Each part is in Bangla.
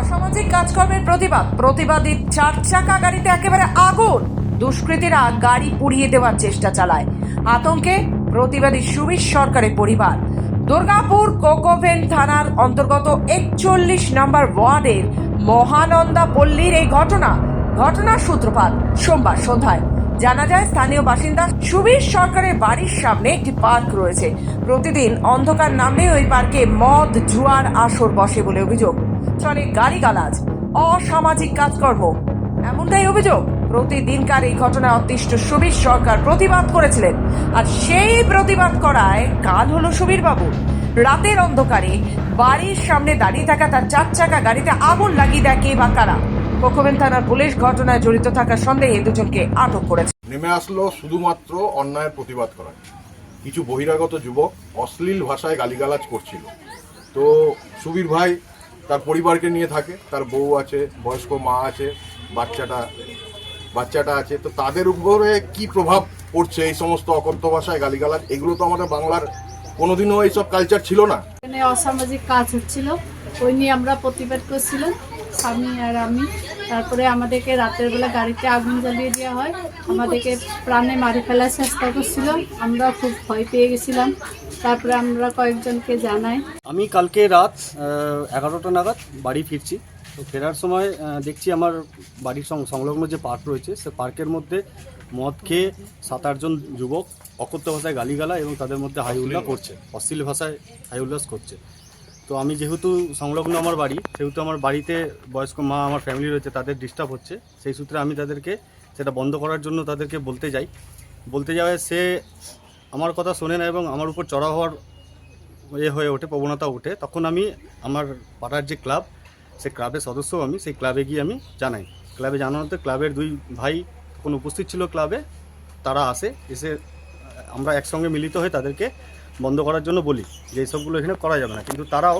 অসামাজিক কাজকর্মের প্রতিবাদ। প্রতিবাদী চার চাকা গাড়িতে একেবারে আগুন। দুষ্কৃতীরা গাড়ি পুড়িয়ে দেওয়ার চেষ্টা চালায়। আতঙ্কে প্রতিবাদী সুবিশ সরকারের পরিবার। দুর্গাপুর কোকোভেন থানার অন্তর্গত একচল্লিশ নম্বর ওয়ার্ডের মহানন্দা পল্লীর এই ঘটনা, ঘটনার সূত্রপাত সোমবার সন্ধ্যায়। জানা যায়, স্থানীয় বাসিন্দা সুবীর সরকারের বাড়ির সামনে একটি পার্ক রয়েছে। প্রতিদিন অন্ধকার নামলে ওই পার্কে মদ, জুয়ার আসর বসে বলে অভিযোগ। চলে গাড়ি গালাজ অসামাজিক কাজকর্ম। এমনটাই অভিযোগ। প্রতিদিনকার এই ঘটনায় অতিষ্ঠ সুবীর সরকার প্রতিবাদ করেছিলেন। আর সেই প্রতিবাদ করায় কাল হলো সুবীর বাবু রাতের অন্ধকারে বাড়ির সামনে দাঁড়িয়ে থাকা তার চার চাকা গাড়িতে আগুন লাগিয়ে দেয় কে বা কারা। কোকোবেন থানার পুলিশ ঘটনায় জড়িত থাকার সন্দেহে দুজনকে আটক করেছে। নেমে আসলো শুধুমাত্র অন্যায়ের প্রতিবাদ করার। কিছু বহিরাগত যুবক অশ্লীল ভাষায় গালিগালাজ করছিল। তো সুবীর ভাই তার পরিবারকে নিয়ে থাকে। তার বউ আছে বয়স্ক মা আছে বাচ্চাটা বাচ্চাটা আছে। তো তাদের উপরে কি প্রভাব পড়ছে এই সমস্ত অকথ্য ভাষায় গালিগালাজ এগুলো তো আমাদের বাংলার কোনোদিনও এইসব কালচার ছিল না। এখানে অসামাজিক কাজ হচ্ছিল। ওই নিয়ে আমরা প্রতিবাদ করছিলাম স্বামী আর আমি। তারপরে আমাদেরকে রাতের বেলা গাড়িতে আগুন জ্বালিয়ে দেওয়া হয়। আমাদেরকে প্রাণে মারি ফেলার চেষ্টা করছিল। আমরা খুব ভয় পেয়ে গেছিলাম। তারপরে আমরা কয়েকজনকে জানাই। আমি কালকে রাত এগারোটা নাগাদ বাড়ি ফিরছি। তো ফেরার সময় দেখছি আমার বাড়ির সংলগ্ন যে পার্ক রয়েছে, সে পার্কের মধ্যে মদ খেয়ে সাত আটজন যুবক অকথ্য ভাষায় গালিগালা এবং তাদের মধ্যে হাই উল্লাস করছে, অশ্লীল ভাষায় হাই উল্লাস করছে। তো আমি যেহেতু সংলগ্ন আমার বাড়ি, সেহেতু আমার বাড়িতে বয়স্ক মা আমার ফ্যামিলি রয়েছে, তাদের ডিস্টার্ব হচ্ছে। সেই সূত্রে আমি তাদেরকে সেটা বন্ধ করার জন্য তাদেরকে বলতে যাই। বলতে যাওয়ায় সে আমার কথা শোনে না এবং আমার উপর চড়া হওয়ার এ হয়ে ওঠে, প্রবণতা ওঠে। তখন আমি আমার পাড়ার যে ক্লাব সেই ক্লাবের সদস্য আমি, সেই ক্লাবে গিয়ে আমি জানাই। ক্লাবে জানানোতে ক্লাবের দুই ভাই তখন উপস্থিত ছিল ক্লাবে, তারা আসে, এসে আমরা একসঙ্গে মিলিত হয়ে তাদেরকে বন্ধ করার জন্য বলি যে এইসবগুলো এখানে করা যাবে না। কিন্তু তারাও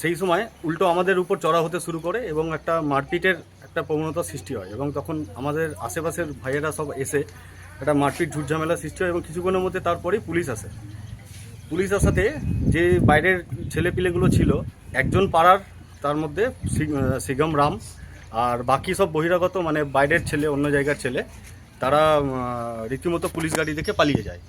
সেই সময় উল্টো আমাদের উপর চড়া হতে শুরু করে এবং একটা মারপিটের একটা প্রবণতা সৃষ্টি হয় এবং তখন আমাদের আশেপাশের ভাইয়েরা সব এসে একটা মারপিট, ঝুটঝামেলা সৃষ্টি হয় এবং কিছুক্ষণের মধ্যে তারপরেই পুলিশ আসে। পুলিশ আসাতে যে বাইরের ছেলেপিলেগুলো ছিল, একজন পাড়ার, তার মধ্যে সিগম রাম আর বাকি সব বহিরাগত মানে বাইরের ছেলে, অন্য জায়গার ছেলে, তারা রীতিমতো পুলিশ গাড়ি দেখে পালিয়ে যায়।